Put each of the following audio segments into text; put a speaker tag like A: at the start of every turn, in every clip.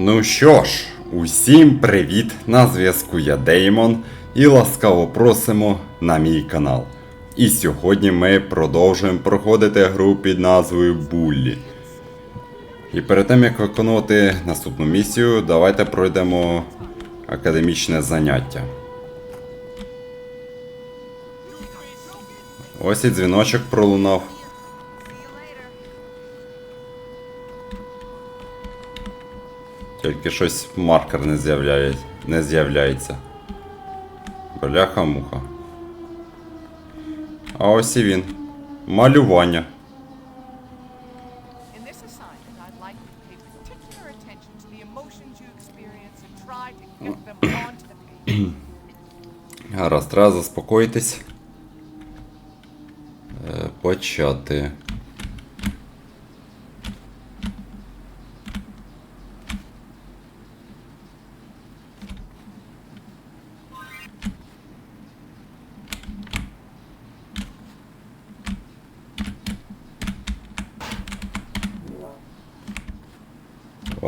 A: Ну що ж, усім привіт! На зв'язку я Деймон і ласкаво просимо на мій канал. І сьогодні ми продовжуємо проходити гру під назвою Буллі. І перед тим як виконувати наступну місію, давайте пройдемо академічне заняття. Ось і дзвіночок пролунав. Тільки щось маркер не з'являє... не з'являється. Бляха-муха. А ось і він. Малювання.
B: In this assignment, I'd like you to pay particular attention to the emotions you experience and try to get them onto the page.
A: Гаразд, треба заспокоїтись. Е, почати.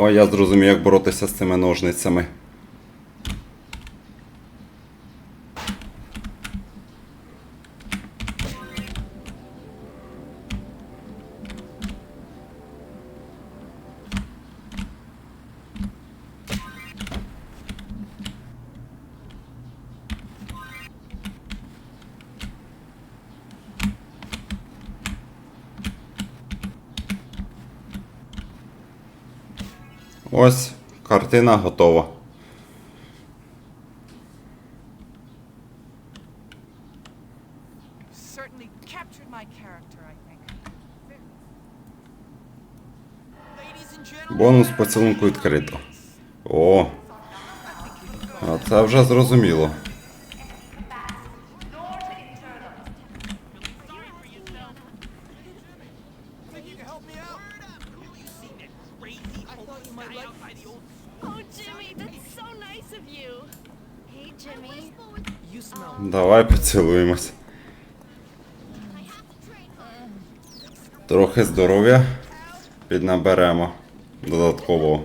A: О, я зрозумів, як боротися з цими ножницями. Ось картина готова. Бонус поцілунку відкрито. О. А це вже зрозуміло. Давай поцілуємось. Трохи здоров'я піднаберемо додатково.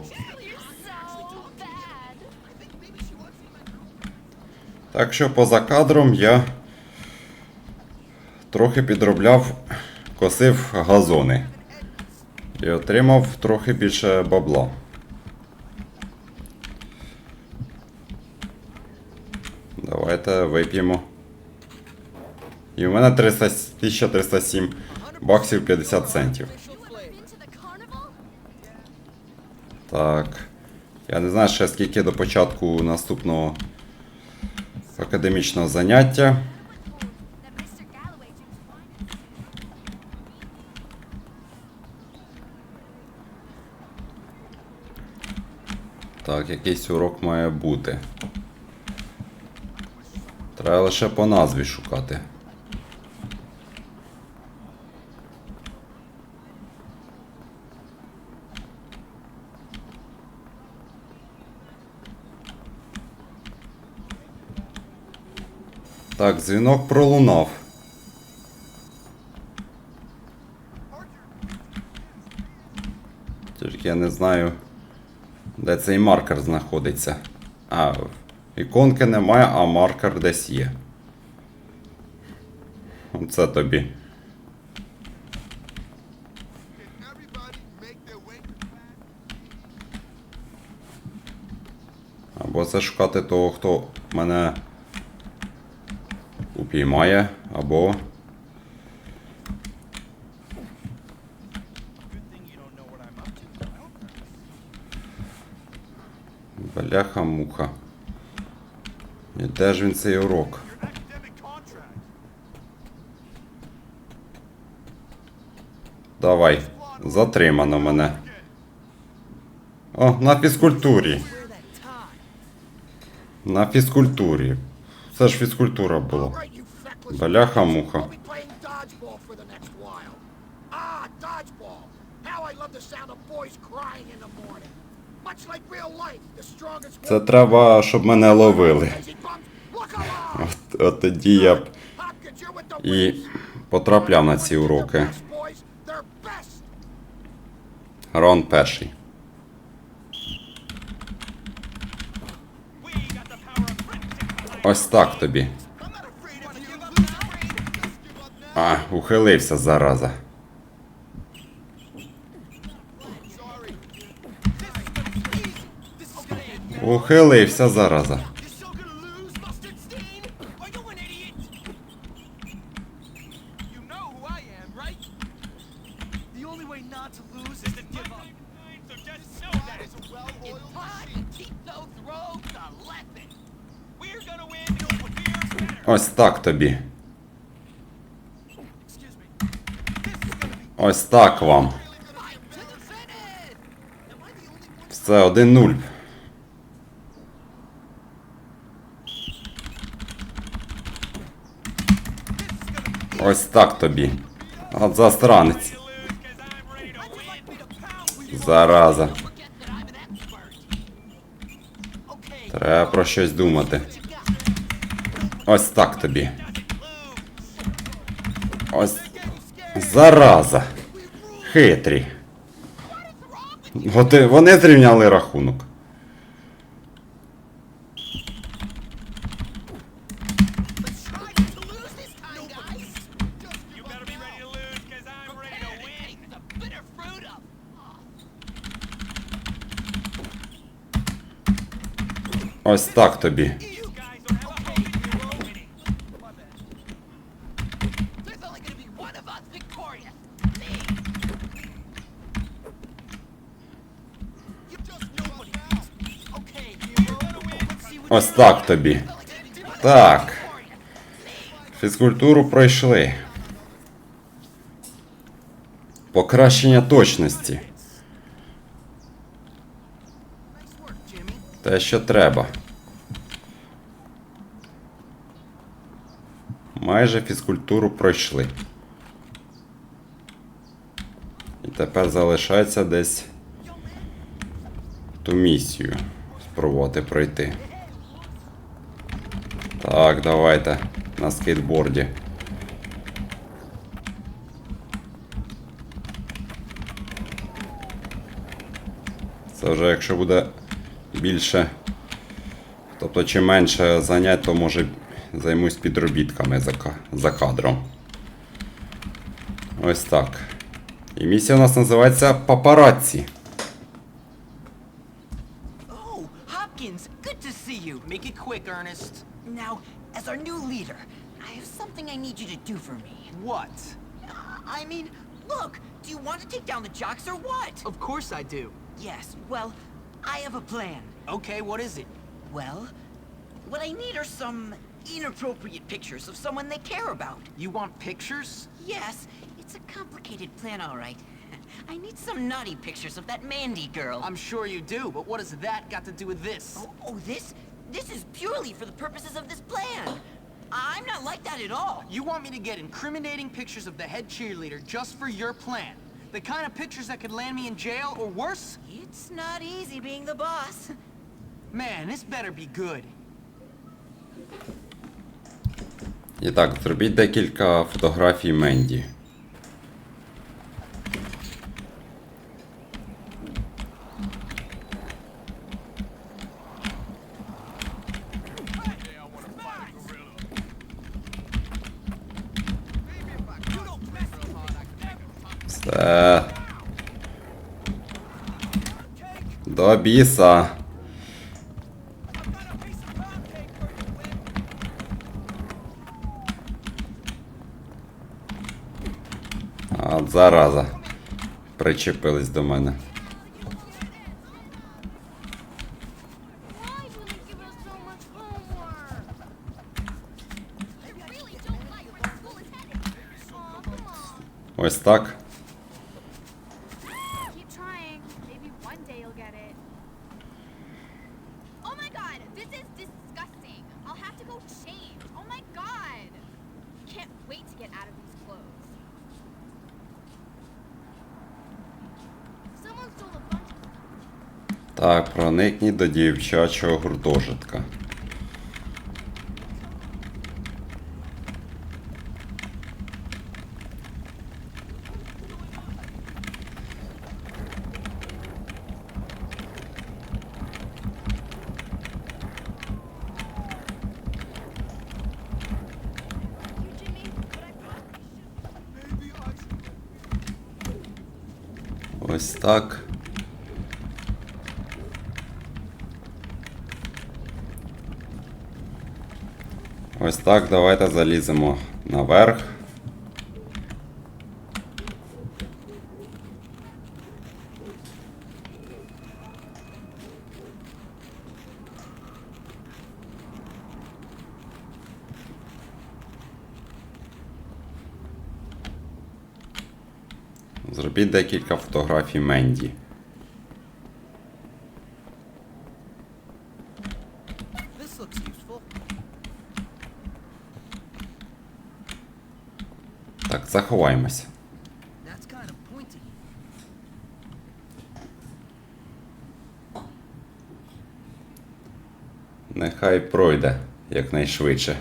A: Так що поза кадром я трохи підробляв, косив газони. І отримав трохи більше бабла. Давайте вип'ємо. І в мене 300, 1307 баксів 50 центів. Так. Я не знаю ще скільки до початку наступного академічного заняття. Так, якийсь урок має бути. Треба лише по назві шукати. Так, дзвінок пролунав. Тільки я не знаю, де цей маркер знаходиться. А, іконки немає, а маркер десь є. Це тобі. Або це шукати того, хто мене упіймає, або.
C: Good thing you don't know what I'm up to.
A: Бляха-муха. І де ж він цей урок? Давай, затримано мене. О, на фізкультурі. На фізкультурі. Це ж фізкультура була. Бляха-муха.
D: Ah, dodgeball. How I love the sound of boys crying in the morning.
A: Це треба, щоб мене ловили. От, от тоді я б і потрапляв на ці уроки. Рон перший. Ось так тобі. А, ухилився зараза. Ухилився, зараза. Ось так тобі. Ось так вам. Все, 1-0. Ось так тобі. От засранець. Зараза. Треба про щось думати. Ось так тобі. Ось. Зараза. Хитрі. От, вони зрівняли рахунок.
C: Let's see what
A: Ось так тобі. Так. Фізкультуру пройшли. Покращення точності. Те, що треба. Майже фізкультуру пройшли. І тепер залишається десь ту місію спробувати пройти. Так, давайте на скейтборді. Це вже якщо буде більше. Тобто, чим менше занять, то може займусь підробітками за, за кадром. Ось так. І місія у нас називається Папараці.
E: Oh. Make it quick, Ernest. Now, as our new leader, I have something I need you to do for me.
F: What?
E: I mean, look, do you want to take down the jocks or what?
F: Of course I do.
E: Yes, well, I have a plan.
F: Okay, what is it?
E: Well, what I need are some inappropriate pictures of someone they care about.
F: You want pictures?
E: Yes, it's a complicated plan, all right. I need some naughty pictures of that Mandy girl.
F: I'm sure you do, but what has that got to do with this?
E: Oh, oh, this? This is purely for the purposes of this plan. I'm not like that at all.
F: You want me to get incriminating pictures of the head cheerleader just for your plan? The kind of pictures that could land me in jail or worse?
E: It's not easy being the boss.
F: Man, this better be good.
A: І так, зробіть декілька фотографій Менді. Все. До біса. От зараза. Причепились до мене.
G: Why do
A: проникні до дівчачого гуртожитка. Ось так. Ось так, давайте заліземо наверх. Зробіть декілька фотографій Менді.
F: This looks useful.
A: Так, заховаємося. Нехай пройде якнайшвидше.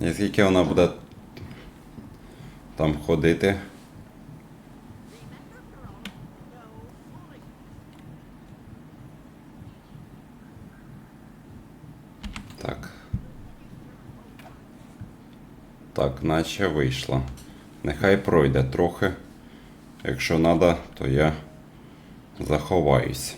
A: І скільки вона буде там ходити? Так. Так, наче вийшло. Нехай пройде трохи. Якщо треба, то я заховаюсь.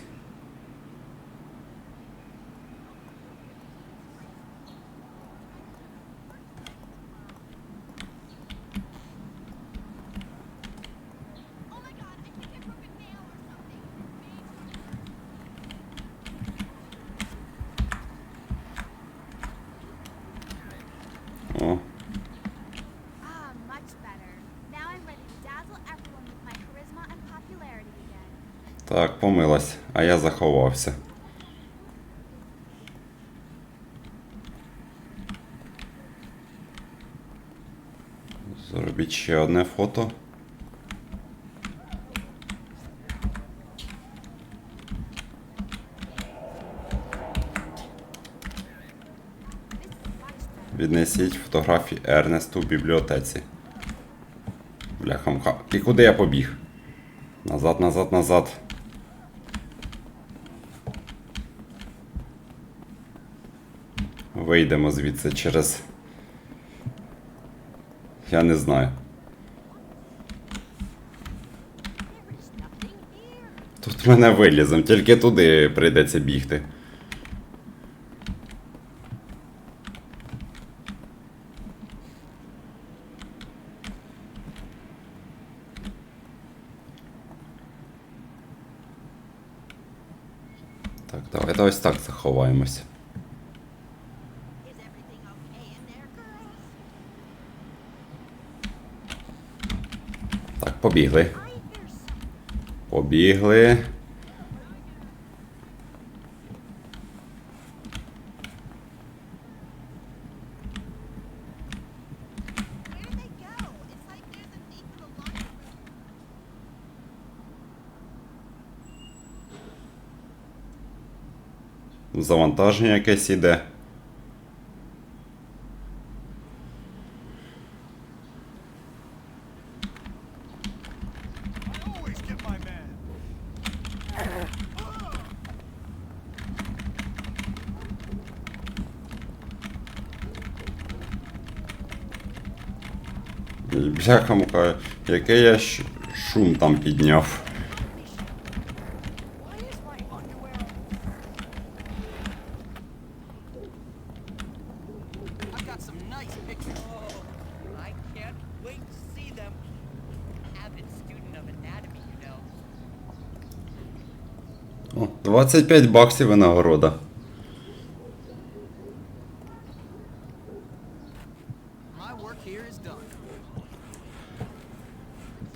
A: Так, помилась, а я заховався. Зробіть ще одне фото. Віднесіть фотографії Ернесту в бібліотеці. Бляха-мха. І куди я побіг? Назад, назад, назад. Вийдемо звідси через. Я не знаю. Тут мене вилізем, тільки туди прийдеться бігти. Так, давайте ось так заховаємось.
G: Laundry room.
A: Завантаження якесь іде.
H: I always get my man.
A: Бляха мука, який я шум там підняв.
C: Why is my underwear?